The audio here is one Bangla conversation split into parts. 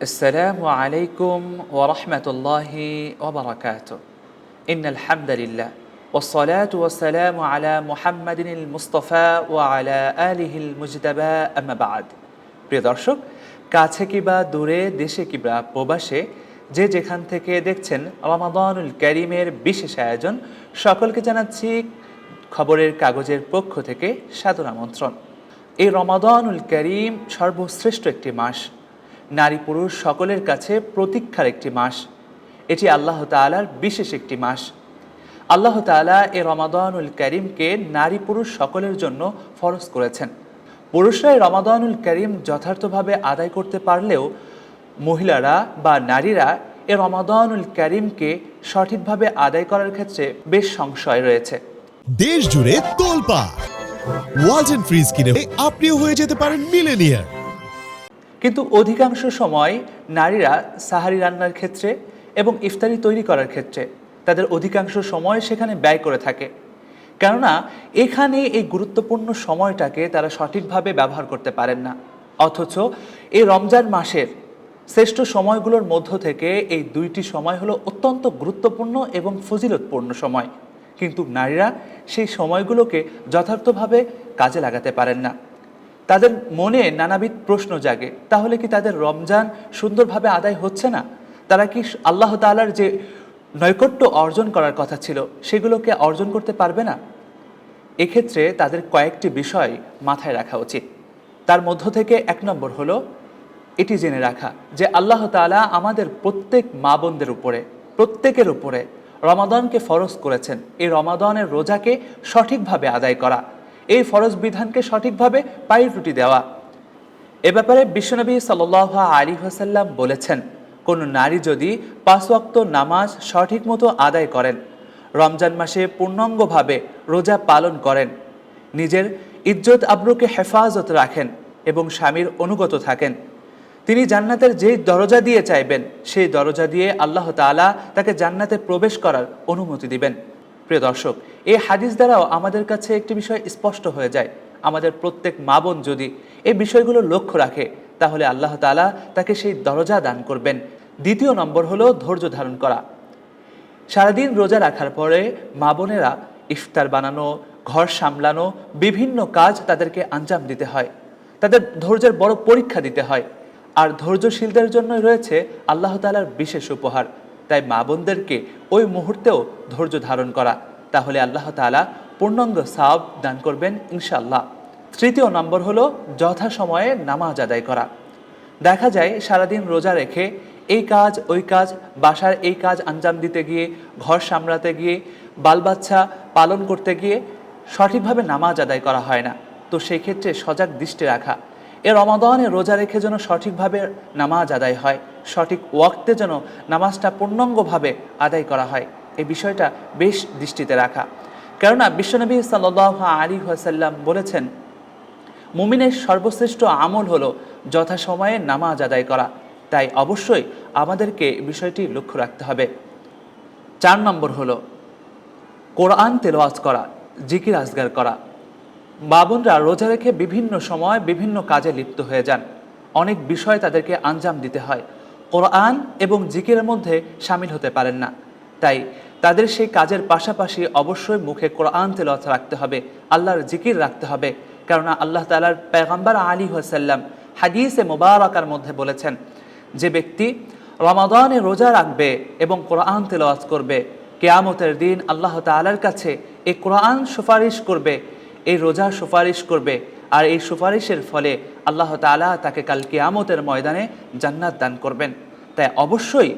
السلام عليكم ورحمة الله وبركاته إن الحمد لله والصلاة والسلام على محمد المصطفى وعلى آله المجتبى أما بعد প্রিয় দর্শক কাছে কিবা দূরে দেশে কিবা প্রবাসে যে যেখান থেকে দেখছেন রমাদানুল করিমের বিশেষ আয়োজন সকলকে জানাচ্ছি খবরের কাগজের পক্ষ থেকে সাদর আমন্ত্রণ এই রমাদানুল করিম সর্বশ্রেষ্ঠ একটি মাস নারী পুরুষ সকলের কাছে প্রতীক্ষার একটি মাস। এটি আল্লাহ তাআলার বিশেষ একটি মাস। আল্লাহ তাআলা এই রমাদানুল করিমকে নারী পুরুষ সকলের জন্য ফরজ করেছেন। পুরুষরা এই রমাদানুল করিম যথার্থভাবে আদায় করতে পারলেও মহিলারা বা নারীরা এ রমাদানুল করিমকে সঠিকভাবে আদায় করার ক্ষেত্রে বেশ সংশয় রয়েছে। দেশ জুড়ে তোলপা ওয়ালটন ফ্রিজ কিনে আপনিও হয়ে যেতে পারেন মিলেনিয়ার কিন্তু অধিকাংশ সময় নারীরা সাহারি রান্নার ক্ষেত্রে এবং ইফতারি তৈরি করার ক্ষেত্রে তাদের অধিকাংশ সময় সেখানে ব্যয় করে থাকে। কেননা এখানে এই গুরুত্বপূর্ণ সময়টাকে তারা সঠিকভাবে ব্যবহার করতে পারেন না। অথচ এই রমজান মাসের শ্রেষ্ঠ সময়গুলোর মধ্য থেকে এই দুইটি সময় হলো অত্যন্ত গুরুত্বপূর্ণ এবং ফজিলতপূর্ণ সময়। কিন্তু নারীরা সেই সময়গুলোকে যথার্থভাবে কাজে লাগাতে পারেন না। তাদের মনে নানাবিধ প্রশ্ন জাগে। তাহলে কি তাদের রমজান সুন্দরভাবে আদায় হচ্ছে না? তারা কি আল্লাহ তাআলার যে নৈকট্য অর্জন করার কথা ছিল, সেগুলোকে অর্জন করতে পারবে না? এক্ষেত্রে তাদের কয়েকটি বিষয় মাথায় রাখা উচিত। তার মধ্য থেকে এক নম্বর হলো, এটি জেনে রাখা যে আল্লাহ তাআলা আমাদের প্রত্যেক মা বোনদের উপরে, প্রত্যেকের উপরে রমাদানকে ফরজ করেছেন। এই রমাদানের রোজাকে সঠিকভাবে আদায় করা। এই ফরজ বিধানকে সঠিকভাবে পায়ুটুটি দেওয়া। এ ব্যাপারে বিশ্বনবী সাল আলী হাসাল্লাম বলেছেন, কোনো নারী যদি পাঁচ ওয়াক্ত নামাজ সঠিক মতো আদায় করেন, রমজান মাসে পূর্ণাঙ্গভাবে রোজা পালন করেন, নিজের ইজ্জত আব্রুকে হেফাজত রাখেন এবং স্বামীর অনুগত থাকেন, তিনি জান্নাতের যেই দরজা দিয়ে চাইবেন, সেই দরজা দিয়ে আল্লাহ তাআলা তাকে জান্নাতে প্রবেশ করার অনুমতি দিবেন। প্রিয় দর্শক এই হাদিস দ্বারাও আমাদের কাছে একটি বিষয় স্পষ্ট হয়ে যায়। আমাদের প্রত্যেক মা বোন যদি এই বিষয়গুলো লক্ষ্য রাখে, তাহলে আল্লাহ তাআলা তাকে সেই দরজা দান করবেন। দ্বিতীয় নম্বর হলো ধৈর্য ধারণ করা। সারাদিন রোজা রাখার পরে মা বোনেরা ইফতার বানানো, ঘর সামলানো, বিভিন্ন কাজ তাদেরকে আঞ্জাম দিতে হয়। তাদের ধৈর্যের বড় পরীক্ষা দিতে হয়। আর ধৈর্যশীলদের জন্য রয়েছে আল্লাহ তালার বিশেষ উপহার। তাই মা বোনদেরকে ওই মুহূর্তেও ধৈর্য ধারণ করা। তাহলে আল্লাহ তালা পূর্ণাঙ্গ সাব দান করবেন ইনশাল্লাহ তৃতীয় নম্বর হলো যথাসময়ে নামাজ আদায় করা। দেখা যায় সারাদিন রোজা রেখে এই কাজ, ওই কাজ, বাসার এই কাজ আঞ্জাম দিতে গিয়ে, ঘর সামলাতে গিয়ে বাল বাচ্চা পালন করতে গিয়ে সঠিকভাবে নামাজ আদায় করা হয় না। তো সেই ক্ষেত্রে সজাগ দৃষ্টি রাখা। এ রমাদানে রোজা রেখে যেন সঠিকভাবে নামাজ আদায় হয়, সঠিক ওয়াক্তে যেন নামাজটা পূর্ণাঙ্গভাবে আদায় করা হয়। এই বিষয়টা বেশ দৃষ্টিতে রাখা। কেননা বিশ্বনবী সাল্লাহ আলী হাসাল্লাম বলেছেন, মুমিনের সর্বশ্রেষ্ঠ আমল হলো যথাসময়ে নামাজ আদায় করা। তাই অবশ্যই আমাদেরকে বিষয়টি লক্ষ্য রাখতে হবে। চার নম্বর হলো, কোরআন তেলাওয়াজ করা, জিকির আজগার করা। বাবনরা রোজা রেখে বিভিন্ন সময় বিভিন্ন কাজে লিপ্ত হয়ে যান। অনেক বিষয় তাদেরকে আঞ্জাম দিতে হয়। কোরআন এবং জিকিরের মধ্যে সামিল হতে পারেন না। তাই তাদের সেই কাজের পাশাপাশি অবশ্যই মুখে কোরআন তেলাওয়াত রাখতে হবে, আল্লাহর জিকির রাখতে হবে। কেননা আল্লাহ তালার পেগম্বর আলী হাসাল্লাম হাদিসে মোবারকার মধ্যে বলেছেন, যে ব্যক্তি রমাদানে রোজা রাখবে এবং কোরআন তেলাওয়াত করবে, কেয়ামতের দিন আল্লাহ তালার কাছে এই কোরআন সুপারিশ করবে, এই রোজা সুপারিশ করবে, আর এই সুপারিশের ফলে আল্লাহ তালা তাকে কাল কেয়ামতের ময়দানে জান্নাত দান করবেন। তাই অবশ্যই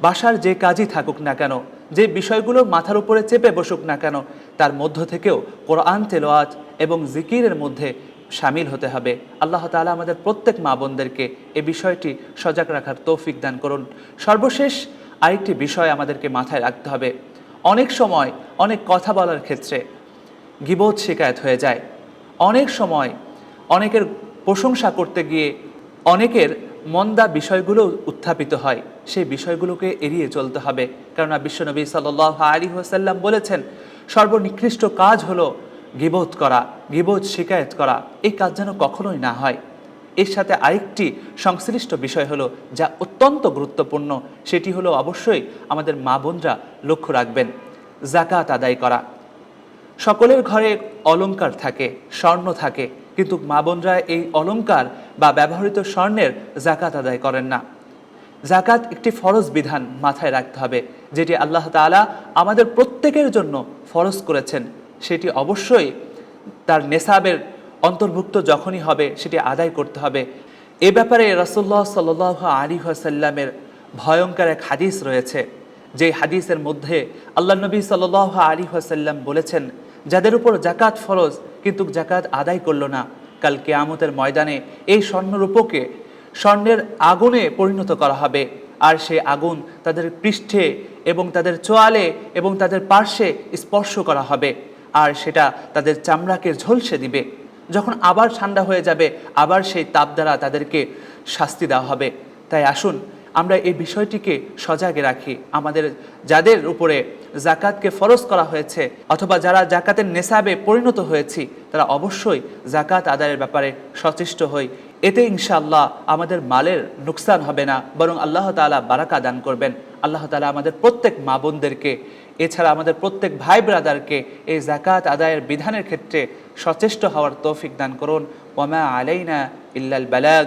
বাসার যে কাজই থাকুক না কেন, যে বিষয়গুলো মাথার উপরে চেপে বসুক না কেন, তার মধ্য থেকেও কোরআন তেলোয়াত এবং জিকিরের মধ্যে সামিল হতে হবে। আল্লাহ তাআলা আমাদের প্রত্যেক মা বোনদেরকে এ বিষয়টি সজাগ রাখার তৌফিক দান করুন। সর্বশেষ আরেকটি বিষয় আমাদেরকে মাথায় রাখতে হবে। অনেক সময় অনেক কথা বলার ক্ষেত্রে গিবোধ শিকায়ত হয়ে যায়। অনেক সময় অনেকের প্রশংসা করতে গিয়ে অনেকের মন্দা বিষয়গুলো উত্থাপিত হয়, সেই বিষয়গুলোকে এড়িয়ে চলতে হবে। কেননা বিশ্বনবী সাল আলী ওসাল্লাম বলেছেন, সর্বনিকৃষ্ট কাজ হলো গিবোধ করা গিবোধ শিকায়ত করা। এই কাজ যেন কখনোই না হয়। এর সাথে আরেকটি সংশ্লিষ্ট বিষয় হলো, যা অত্যন্ত গুরুত্বপূর্ণ, সেটি হলো অবশ্যই আমাদের মা বোনরা লক্ষ্য রাখবেন জাকাত আদায় করা। সকলের ঘরে অলঙ্কার থাকে, স্বর্ণ থাকে কিন্তু মা বোনরা এই অলংকার বা ব্যবহৃত স্বর্ণের জাকাত আদায় করেন না। জাকাত একটি ফরজ বিধান মাথায় রাখতে হবে, যেটি আল্লাহ তাআলা আমাদের প্রত্যেকের জন্য ফরজ করেছেন। সেটি অবশ্যই তার নেশাবের অন্তর্ভুক্ত যখনই হবে, সেটি আদায় করতে হবে। এ ব্যাপারে রাসূলুল্লাহ সাল্লাহ আলী সাল্লামের ভয়ঙ্কর এক হাদিস রয়েছে। যে হাদিসের মধ্যে আল্লাহ নবী সাল্লাহ আলী সাল্লাম বলেছেন যাদের উপর জাকাত ফরজ, কিন্তু জাকাত আদায় করল না। কাল কেয়ামতের ময়দানে এই স্বর্ণরূপকে স্বর্ণের আগুনে পরিণত করা হবে। আর সে আগুন তাদের পৃষ্ঠে এবং তাদের চোয়ালে এবং তাদের পার্শ্বে স্পর্শ করা হবে। আর সেটা তাদের চামড়াকে ঝলসে দিবে। যখন আবার ঠান্ডা হয়ে যাবে, আবার সেই তাপ দ্বারা তাদেরকে শাস্তি দেওয়া হবে। তাই আসুন আমরা এই বিষয়টিকে সজাগে রাখি। আমাদের, যাদের উপরে জাকাতকে ফরজ করা হয়েছে অথবা যারা জাকাতের নেশাবে পরিণত হয়েছি, তারা অবশ্যই জাকাত আদায়ের ব্যাপারে সচেষ্ট হই। এতে ইনশাআল্লাহ আমাদের মালের নুকসান হবে না, বরং আল্লাহ তাআলা বারাকা দান করবেন। আল্লাহ তালা আমাদের প্রত্যেক মা বোনদেরকে, এছাড়া আমাদের প্রত্যেক ভাই ব্রাদারকে এই জাকাত আদায়ের বিধানের ক্ষেত্রে সচেষ্ট হওয়ার তৌফিক দান করুন। ওমা আলাইনা ইল্লাল বালাগ।